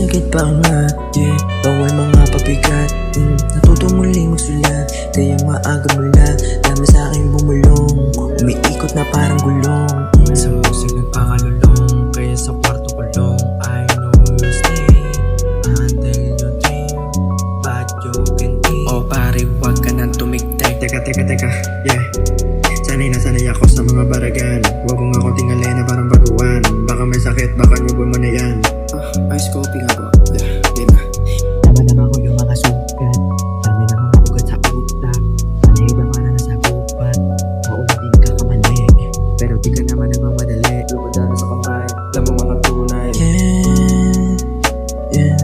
Sinusagad pa ang lahat, yeah Bawal mga pabigat, mm, Natuto muling magsulat. Kaya maaga mula Dami sa aking bumulong. Umiikot na parang gulong. Mm. Sa musik nagpakalulong Kaya sa kwarto kulong I know you stay Until you dream But you can think Oh pare wag ka nang tumigtek Teka, teka, teka, yeah. Sanay na sanay ako sa mga baragan. Huwag mong ako tingalay Ba? Yeah, di na Dama-dama ko yung mga sugat? Dami na mga ugat sa utak. Sanay ba ka na nasa gubat Maulit ka kamali Pero di ka naman nagmamadali. Lumada na sa kamay. Alam mo mga tunay. Yeah, yeah,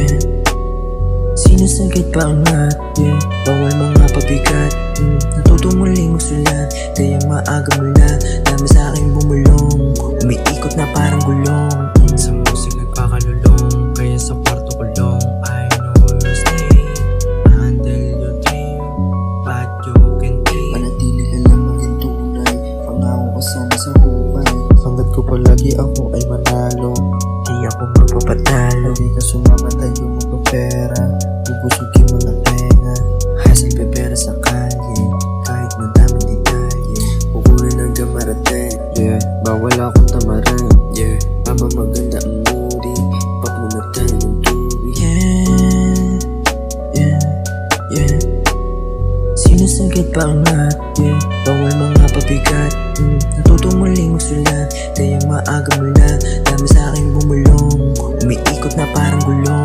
yeah. Sinusagad pa ang yeah. Bawal mga pabigat, mm, Natuto muling magsulat Kaya maaga mula. Dami sa aking bumulong. Umiikot na parang gulong ako ay manalo. Di ako magpapatalo. Hindi ka sumamatay yung magpapera Bubusugin mo ng tenga. Hasang pepera sa kalye. Kahit madaming detalye Pukunin hanggang marating Yeah, bawal akong tamarin Yeah, habang maganda ang moody Papunat tayo ng tubig Yeah, yeah, yeah. Sinusagad pa ang lahat, yeah Bawal mga pabigat, mm, aga mula Dami sa aking bumulong. Umiikot na parang gulong.